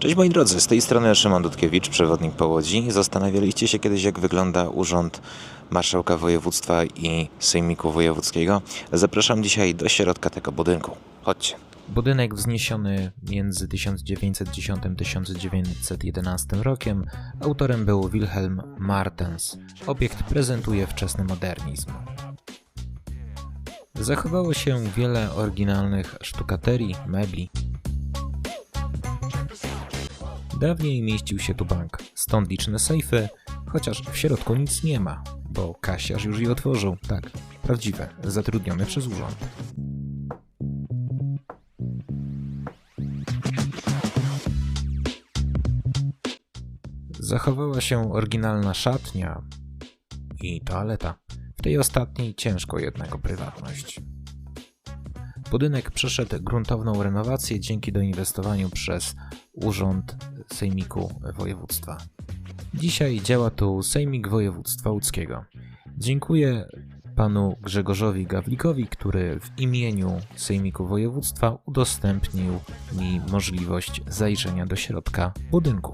Cześć moi drodzy, z tej strony Szymon Dudkiewicz, przewodnik po Łodzi. Zastanawialiście się kiedyś, jak wygląda urząd Marszałka Województwa i Sejmiku Wojewódzkiego? Zapraszam dzisiaj do środka tego budynku. Chodźcie. Budynek wzniesiony między 1910-1911 rokiem, autorem był Wilhelm Martens. Obiekt prezentuje wczesny modernizm. Zachowało się wiele oryginalnych sztukaterii, mebli. Dawniej mieścił się tu bank, stąd liczne sejfy, chociaż w środku nic nie ma, bo kasiarz już je otworzył. Tak, prawdziwe, zatrudniony przez urząd. Zachowała się oryginalna szatnia i toaleta. W tej ostatniej ciężko jednak o prywatność. Budynek przeszedł gruntowną renowację dzięki doinwestowaniu przez Urząd Sejmiku Województwa. Dzisiaj działa tu Sejmik Województwa Łódzkiego. Dziękuję panu Grzegorzowi Gawlikowi, który w imieniu Sejmiku Województwa udostępnił mi możliwość zajrzenia do środka budynku.